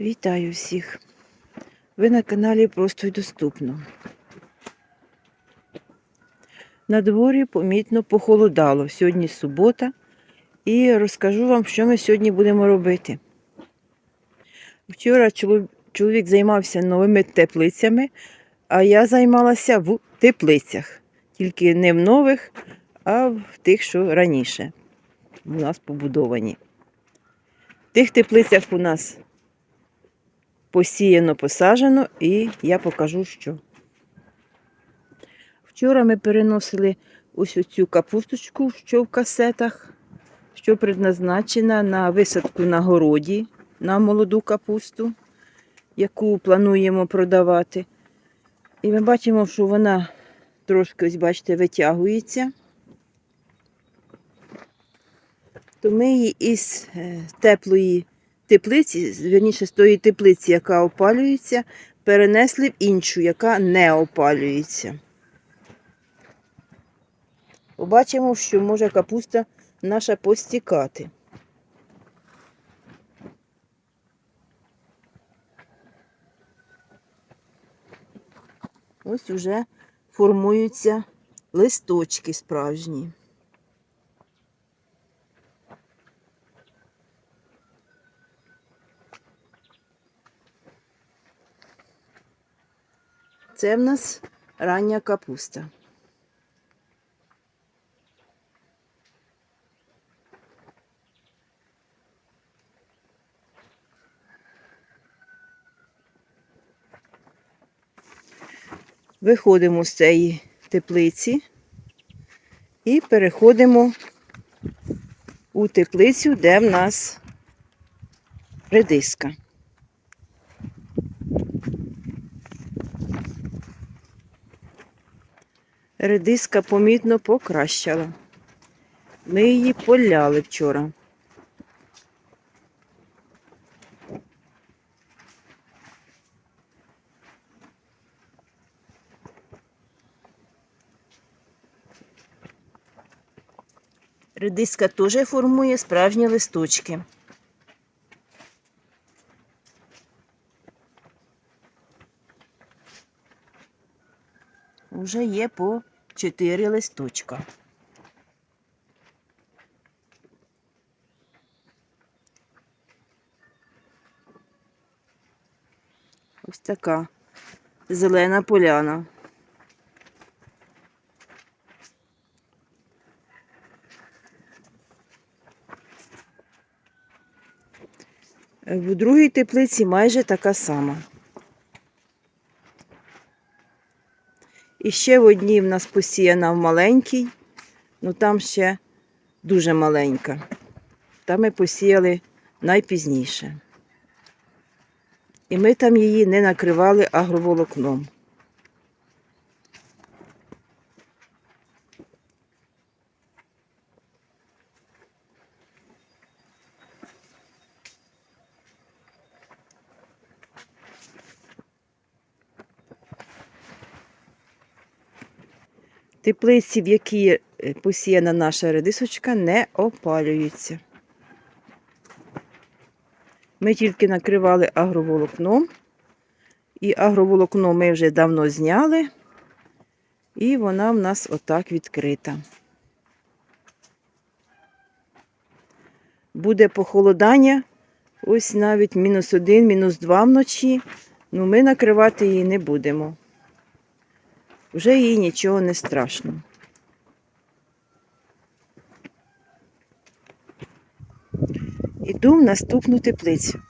Вітаю всіх! Ви на каналі Просто й доступно. На дворі помітно похолодало. Сьогодні субота. І розкажу вам, що ми сьогодні будемо робити. Вчора чоловік займався новими теплицями, а я займалася в теплицях. Тільки не в нових, а в тих, що раніше у нас побудовані. В тих теплицях у нас посіяно, посаджено, і я покажу, що. Вчора ми переносили ось оцю капусточку, що в касетах, що предназначена на висадку на городі, на молоду капусту, яку плануємо продавати. І ми бачимо, що вона трошки, ось бачите, витягується. То ми її із е, теплої теплиці, вірніше з тої теплиці, яка опалюється, перенесли в іншу, яка не опалюється. Побачимо, що може капуста наша постікати. Ось уже формуються листочки справжні. Це в нас рання капуста. Виходимо з цієї теплиці і переходимо у теплицю, де в нас редиска. Редиска помітно покращала. Ми її поляли вчора. Редиска теж формує справжні листочки. Уже є по 4 листочка. Ось така зелена поляна. В другій теплиці майже така сама. І ще в одній в нас посіяна в маленькій, ну там ще дуже маленька. Там ми посіяли найпізніше. І ми там її не накривали агроволокном. Теплиці, в які е, посіяна наша редисочка, не опалюються. Ми тільки накривали агроволокном, і агроволокно ми вже давно зняли, і вона в нас отак відкрита. Буде похолодання, ось навіть мінус один, мінус два вночі, ну ми накривати її не будемо. Вже їй нічого не страшно. Іду в наступну теплицю.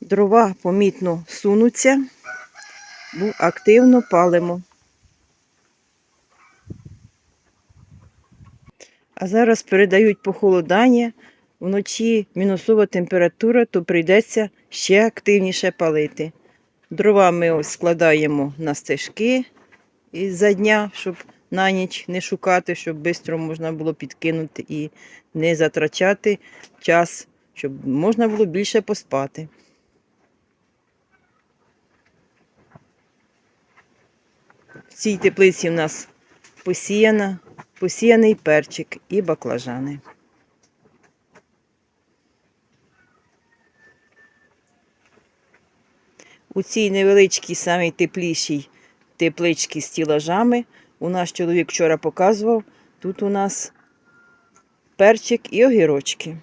Дрова помітно сунуться, бо активно палимо. А зараз передають похолодання, вночі мінусова температура, то прийдеться ще активніше палити. Дрова ми ось складаємо на стежки із-за дня, щоб на ніч не шукати, щоб швидко можна було підкинути і не затрачати час, щоб можна було більше поспати. В цій теплиці в нас посіяна, посіяний перчик і баклажани. У цій невеличкій, самій теплішій тепличці з тілажами у нас чоловік вчора показував. Тут у нас перчик і огірочки.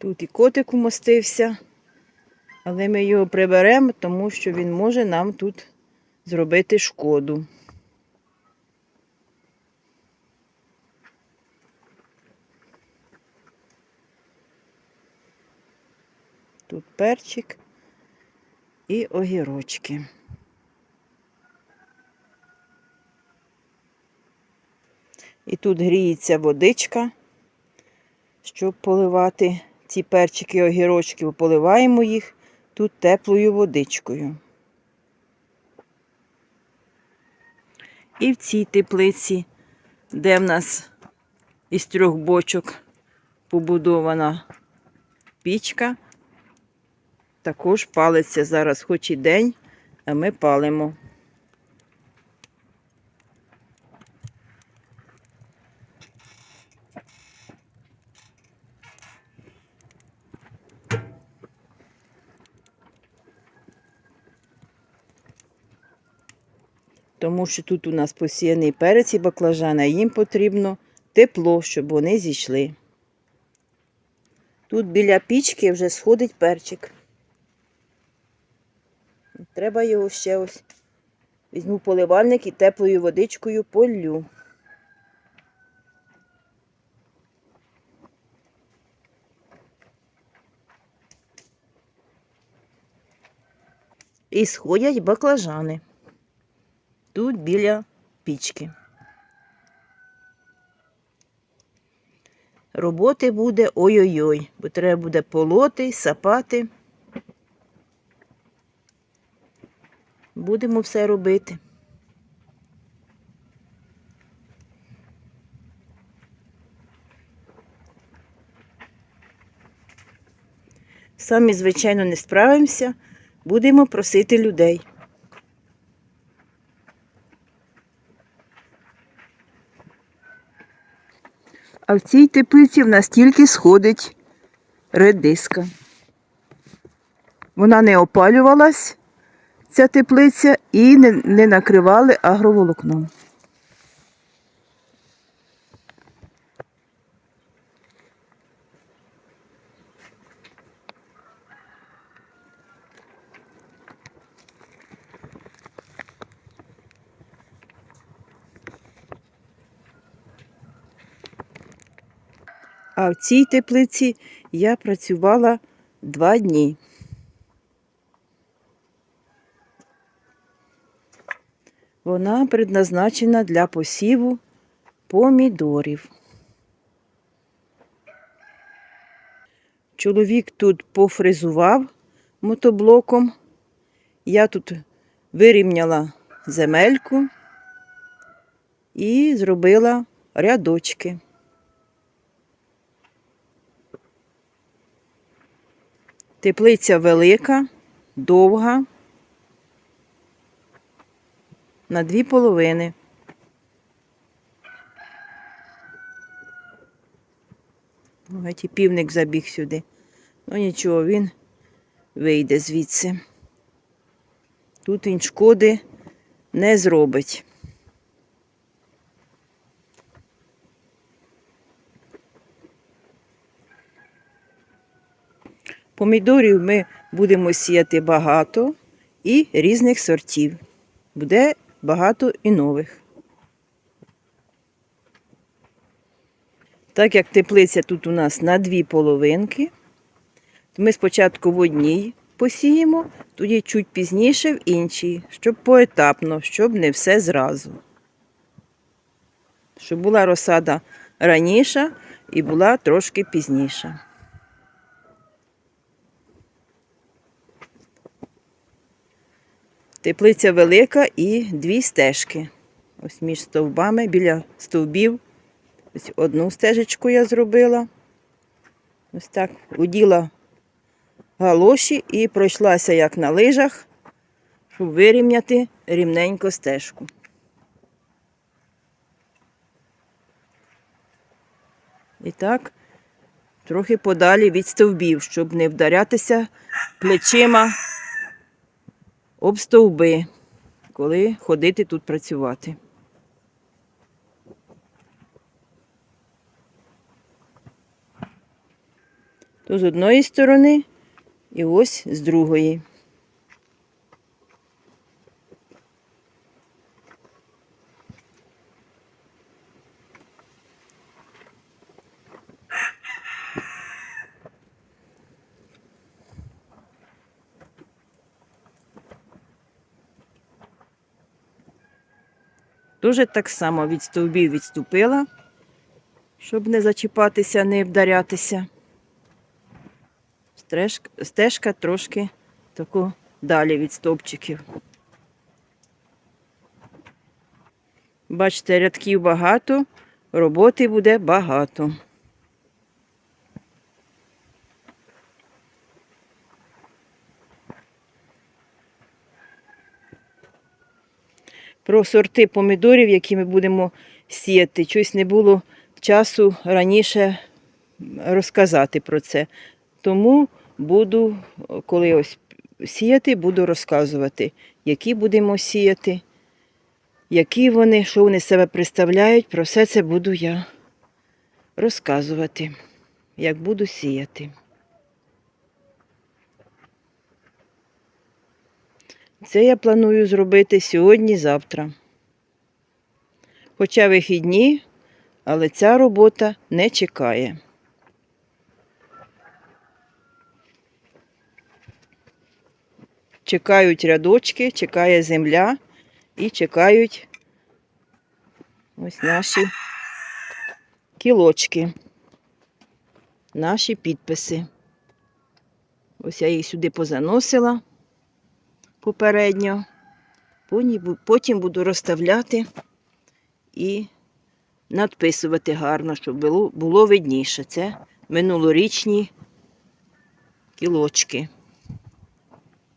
Тут і котик умостився, але ми його приберемо, тому що він може нам тут зробити шкоду. Тут перчик і огірочки. І тут гріється водичка, щоб поливати ці перчики і огірочки. Поливаємо їх тут теплою водичкою. І в цій теплиці, де в нас із трьох бочок побудована пічка, також палиться зараз хоч і день, а ми палимо. Тому що тут у нас посіяний перець і баклажани, а їм потрібно тепло, щоб вони зійшли. Тут біля пічки вже сходить перчик. Треба його ще ось. Візьму поливальник і теплою водичкою полю. І сходять баклажани. Тут біля пічки. Роботи буде ой-ой-ой, бо треба буде полоти, сапати. Будемо все робити. Самі, звичайно, не справимося, будемо просити людей. А в цій теплиці в нас тільки сходить редиска. Вона не опалювалась, ця теплиця, і не, не накривали агроволокном. А в цій теплиці я працювала два дні. Вона предназначена для посіву помідорів. Чоловік тут пофрезував мотоблоком. Я тут вирівняла земельку і зробила рядочки. Теплиця велика, довга, на дві половини. І півник забіг сюди. Ну нічого, він вийде звідси. Тут він шкоди не зробить. Помідорів ми будемо сіяти багато і різних сортів. Буде багато і нових. Так як теплиця тут у нас на дві половинки, то ми спочатку в одній посіємо, тоді чуть пізніше в іншій, щоб поетапно, щоб не все зразу. Щоб була розсада раніша і була трошки пізніша. Теплиця велика і дві стежки. Ось між стовбами, біля стовбів. Ось одну стежечку я зробила. Ось так уділа галоші і пройшлася як на лижах, щоб вирівняти рівненько стежку. І так, трохи подалі від стовбів, щоб не вдарятися плечима об стовби, коли ходити тут працювати. То з одної сторони і ось з другої. Дуже так само від стовбів відступила, щоб не зачіпатися, не вдарятися. Стежка, стежка трошки таку далі від стовпчиків. Бачите, рядків багато, роботи буде багато. Про сорти помідорів, які ми будемо сіяти. Щось не було часу раніше розказати про це. Тому буду, коли ось сіяти, буду розказувати, які будемо сіяти, які вони, що вони себе представляють. Про все це буду я розказувати, як буду сіяти. Це я планую зробити сьогодні-завтра. Хоча вихідні, але ця робота не чекає. Чекають рядочки, чекає земля і чекають ось наші кілочки, наші підписи. Ось я їх сюди позаносила попередньо. Потім буду розставляти і надписувати гарно, щоб було, було видніше. Це минулорічні кілочки,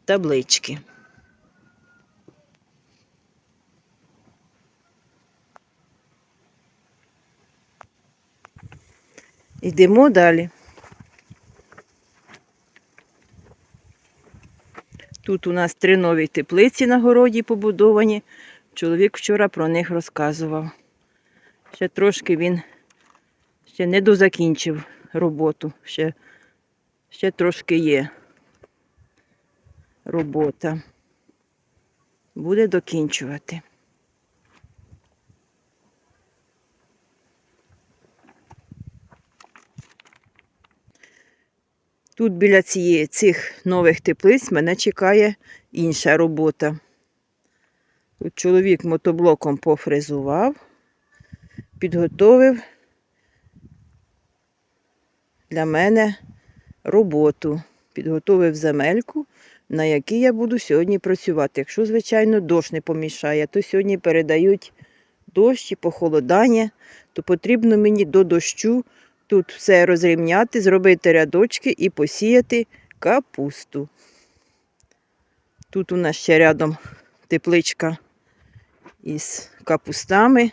таблички. Йдемо далі. Тут у нас три нові теплиці на городі побудовані. Чоловік вчора про них розказував. Ще трошки він ще не дозакінчив роботу. Ще, ще трошки є робота. Буде докінчувати. Тут біля цієї, цих нових теплиць мене чекає інша робота. Тут чоловік мотоблоком пофрезував, підготовив для мене роботу. Підготовив земельку, на якій я буду сьогодні працювати. Якщо, звичайно, дощ не помішає, то сьогодні передають дощ і похолодання, то потрібно мені до дощу тут все розрівняти, зробити рядочки і посіяти капусту. Тут у нас ще рядом тепличка із капустами.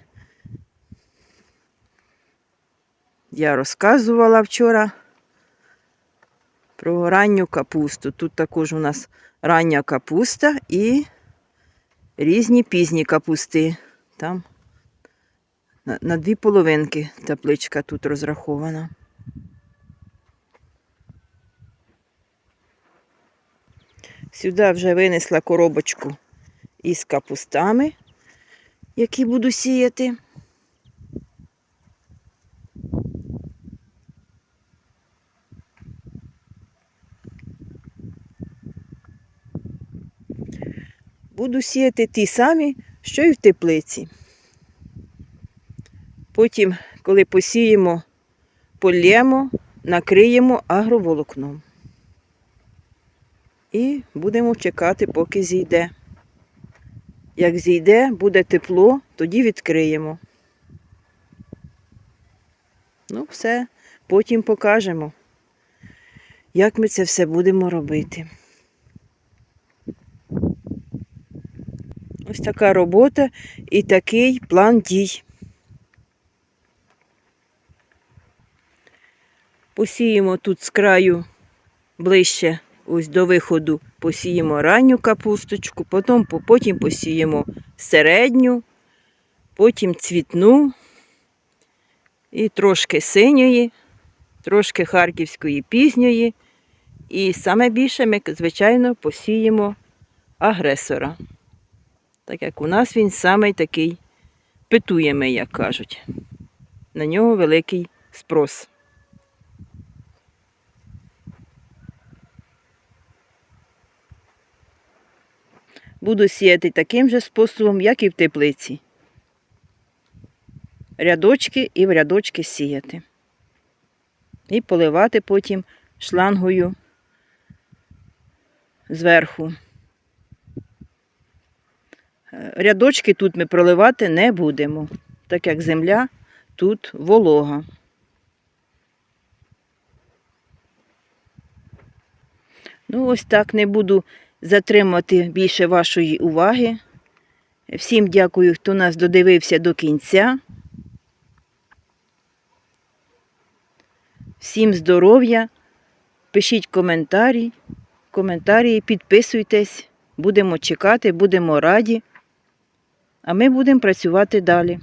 Я розказувала вчора про ранню капусту. Тут також у нас рання капуста і різні пізні капусти. Там на, дві половинки табличка тут розрахована. Сюди вже винесла коробочку із капустами, які буду сіяти. Буду сіяти ті самі, що й в теплиці. Потім, коли посіємо, полємо, накриємо агроволокном. І будемо чекати, поки зійде. Як зійде, буде тепло, тоді відкриємо. Ну, все, потім покажемо, як ми це все будемо робити. Ось така робота і такий план дій. Посіємо тут з краю ближче ось до виходу, посіємо ранню капусточку, потім, потім посіємо середню, потім цвітну і трошки синьої, трошки харківської пізньої. І саме більше ми, звичайно, посіємо агресора. Так як у нас він самий такий питуємий, як кажуть. На нього великий спрос. Буду сіяти таким же способом, як і в теплиці. Рядочки і в рядочки сіяти. І поливати потім шлангою зверху. Е, Рядочки тут ми проливати не будемо, так як земля тут волога. Ну, ось так не буду затримати більше вашої уваги. Всім дякую, хто нас додивився до кінця. Всім здоров'я. Пишіть коментарі, коментарі, підписуйтесь. Будемо чекати, будемо раді. А ми будемо працювати далі.